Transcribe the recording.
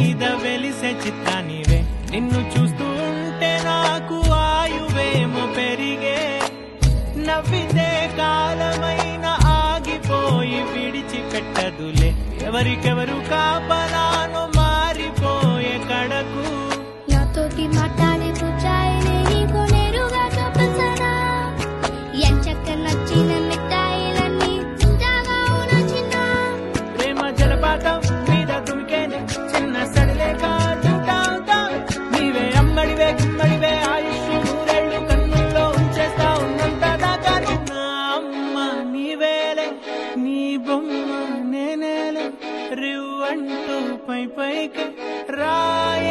మీద వెలిసే చిత్రానివే. నిన్ను చూస్తూ ఉంటే నాకు ఆయువేమో పెరిగే. నవ్వితే కాలమైన ఆగిపోయి విడిచిపెట్టదులే. ఎవరికెవరు కాపలానో మారిపోయే కడకు. నాతోటి మాట్లాడే. నీ బొమ్మ నేనేలే రివ్వంటూ పై పైకి రాయ